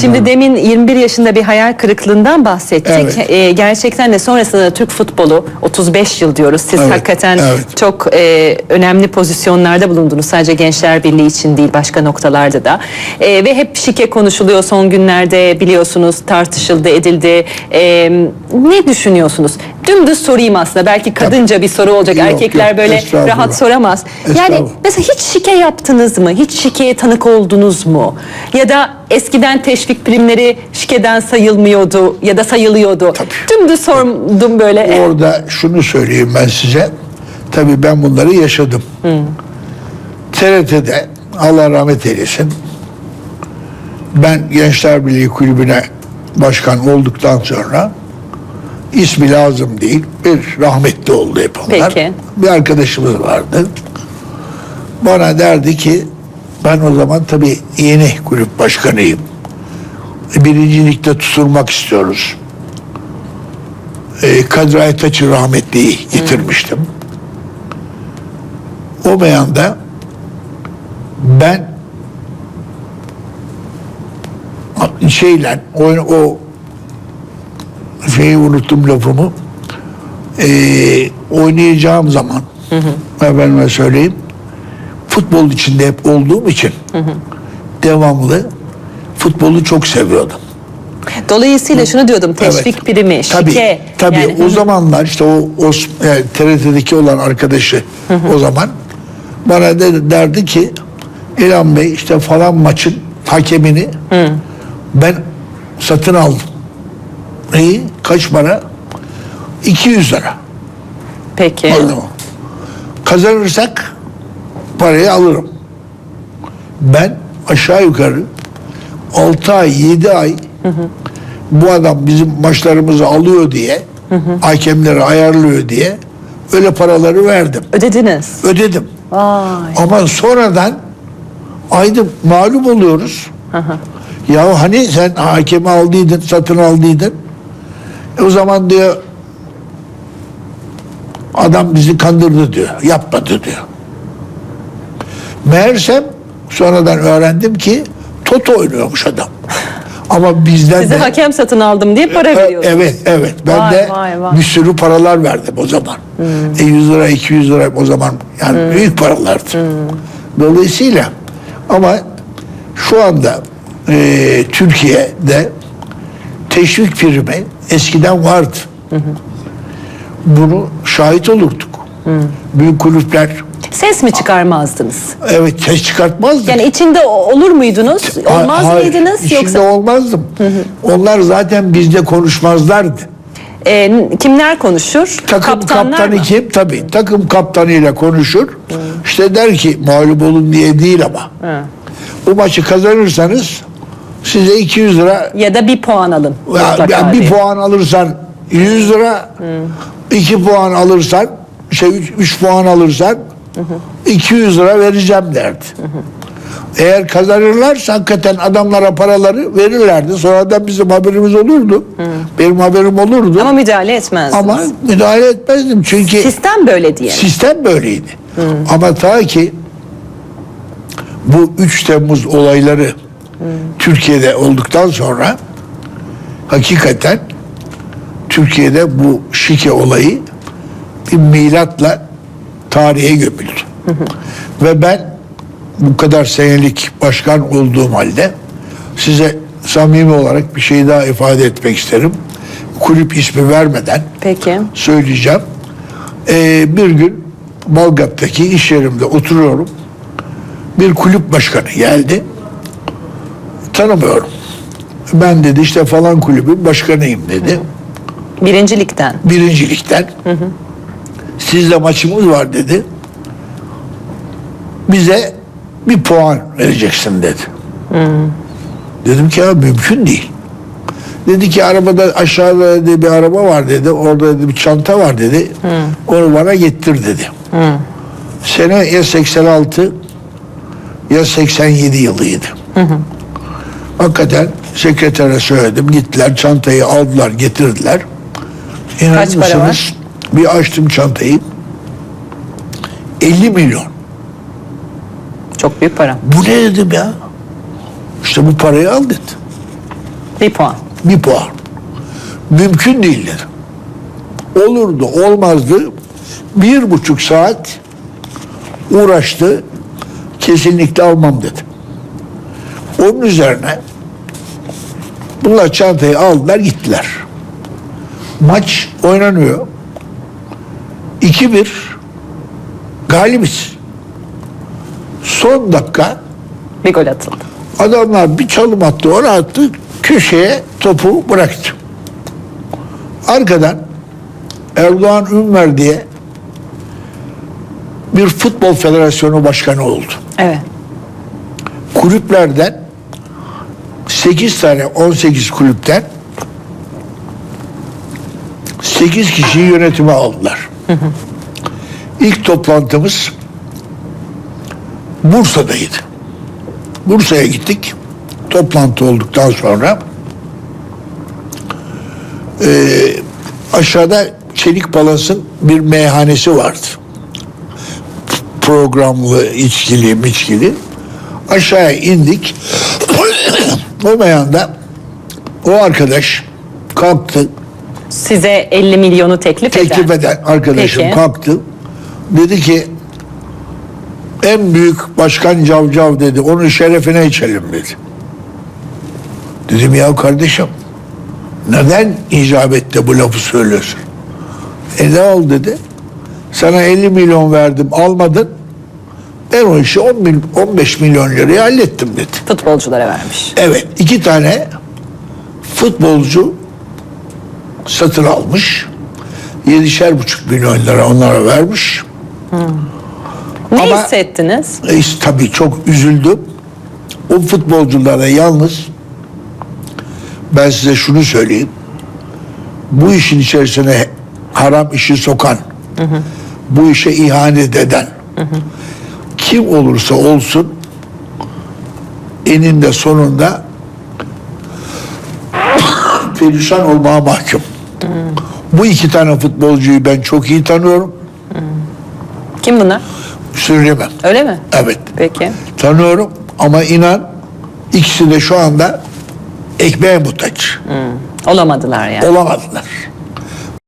Şimdi demin 21 yaşında bir hayal kırıklığından bahsettik. Evet. Ee, gerçekten de sonrasında Türk futbolu 35 yıl diyoruz. Siz Evet, hakikaten evet. çok e, önemli pozisyonlarda bulundunuz. Sadece Gençler Birliği için değil başka noktalarda da. E, ve hep şike konuşuluyor son günlerde biliyorsunuz tartışıldı edildi. E, ne düşünüyorsunuz? Dümdüz sorayım aslında. Belki kadınca bir soru olacak. Yok, Erkekler yok, böyle estağfurullah. rahat soramaz. Yani Estağfurullah. mesela hiç şike yaptınız mı? Hiç şikeye tanık oldunuz mu? Ya da eskiden teşvik primleri şikeden sayılmıyordu ya da sayılıyordu. Tabii. Dümdüz sordum böyle. Orada şunu söyleyeyim ben size. Tabii ben bunları yaşadım. TRT'de Allah rahmet eylesin. Ben Gençler Birliği Kulübü'ne başkan olduktan sonra ismi lazım değil. Bir rahmetli oldu hep onlar. Peki. Bir arkadaşımız vardı. Bana derdi ki ben o zaman tabii yeni kulüp başkanıyım. Birinci ligde tutulmak istiyoruz e, Kadri Aytaç'ı rahmetliyi getirmiştim. O beyanda ben şeyle o, o şeyi unuttum lafımı e, oynayacağım zaman efendime söyleyeyim futbol içinde hep olduğum için devamlı futbolu çok seviyordum. Dolayısıyla şunu diyordum teşvik primi, Tabii, şike. tabii yani- o zamanlar işte o, o e, TRT'deki olan arkadaşı o zaman bana de, derdi ki İlhan Bey işte falan maçın hakemini ben satın aldım. İyi kaç para? 200 lira. Peki. Aldım. Kazanırsak parayı alırım. Ben aşağı yukarı 6 ay 7 ay bu adam bizim maçlarımızı alıyor diye hakemleri ayarlıyor diye öyle paraları verdim. Ödediniz. Ödedim. Vay. Ama sonradan aydım mağlup oluyoruz. Ya hani sen hakemi aldıydın, satın aldıydın. E o zaman diyor adam bizi kandırdı diyor. Yapmadı diyor. Meğersem sonradan öğrendim ki Toto oynuyormuş adam. Ama bizden Size de hakem satın aldım diye para e- veriyorsunuz. Evet, evet. Ben Vay, de vay, vay. bir sürü paralar verdim o zaman. E 100 lira, 200 lira o zaman yani büyük paralardı. Dolayısıyla ama şu anda e, Türkiye'de teşvik primi eskiden vardı. Bunu şahit olurduk. Büyük kulüpler Ses mi çıkarmazdınız? evet ses çıkartmazdı. Yani içinde olur muydunuz? Ha- Olmaz hayır, mıydınız? içinde Yoksa olmazdım. Onlar zaten bizde konuşmazlardı. e, kimler konuşur? Takım Kaptanlar kaptanı mı? kim? Tabii takım kaptanıyla konuşur. İşte der ki mağlup olun diye değil ama. Bu maçı kazanırsanız size 200 lira Ya da bir puan alın. ya, ya bir puan alırsan 100 lira, iki puan alırsan şey 3 puan alırsan 200 lira vereceğim derdi. Eğer kazanırlarsa hakikaten adamlara paraları verirlerdi. Sonradan bizim haberimiz olurdu. Benim haberim olurdu. Ama müdahale etmezdiniz. Ama müdahale etmezdim çünkü Sistem böyle diye. sistem böyleydi. Ama ta ki bu 3 Temmuz olayları Türkiye'de olduktan sonra hakikaten Türkiye'de bu şike olayı bir milatla tarihe gömüldü. Ve ben bu kadar senelik başkan olduğum halde size samimi olarak bir şey daha ifade etmek isterim. Kulüp ismi vermeden Peki. söyleyeceğim. Ee, bir gün Balgat'taki iş yerimde oturuyorum. Bir kulüp başkanı geldi. Tanımıyorum. Ben dedi işte falan kulübün başkanıyım dedi. Birincilikten. Birincilikten. Sizle maçımız var dedi. Bize bir puan vereceksin dedi. Dedim ki ya mümkün değil. Dedi ki arabada aşağıda dedi, bir araba var dedi. Orada dedi, bir çanta var dedi. Onu bana getir dedi. Sene ya 86 ya 87 yılıydı. Hakikaten sekretere söyledim. Gittiler çantayı aldılar getirdiler. İnanır Kaç para mısınız? var? Bir açtım çantayı. 50 milyon. Çok büyük para. Bu ne dedim ya? İşte bu parayı al dedi. Bir puan. Bir puan. Mümkün değil dedi. Olurdu, olmazdı. Bir buçuk saat uğraştı. Kesinlikle almam dedi. Onun üzerine bunlar çantayı aldılar gittiler. Maç oynanıyor. 2-1 galibiz. Son dakika Bir gol atıldı. Adamlar bir çalım attı, onu attı, köşeye topu bıraktı. Arkadan Erdoğan Ünver diye bir futbol federasyonu başkanı oldu. Evet. Kulüplerden 8 tane 18 kulüpten 8 kişiyi yönetime aldılar. İlk toplantımız Bursa'daydı. Bursa'ya gittik. Toplantı olduktan sonra eee, aşağıda Çelik Palas'ın bir meyhanesi vardı. Programlı, içkili, miçkili. Aşağıya indik. o meyhanda o arkadaş kalktı. Size 50 milyonu teklif, Teklif eden. eden arkadaşım Peki. kalktı. Dedi ki en büyük başkan Cavcav dedi. Onun şerefine içelim dedi. Dedim ya kardeşim neden icabette bu lafı söylüyorsun? E ne oldu dedi. Sana 50 milyon verdim almadın. Ben o işi 10 mil, 15 milyon liraya hallettim dedi. Futbolculara vermiş. Evet iki tane futbolcu satın almış. Yedişer buçuk milyon lira onlara vermiş. Ne Ama- hissettiniz? E, tabii çok üzüldüm. O futbolculara yalnız ben size şunu söyleyeyim. Bu işin içerisine haram işi sokan, bu işe ihanet eden, kim olursa olsun eninde sonunda perişan olmaya mahkum. Bu iki tane futbolcuyu ben çok iyi tanıyorum. Kim bunlar? Söyleyemem. Öyle mi? Evet. Peki. tanıyorum ama inan ikisi de şu anda ekmeğe muhtaç. Olamadılar yani. Olamadılar.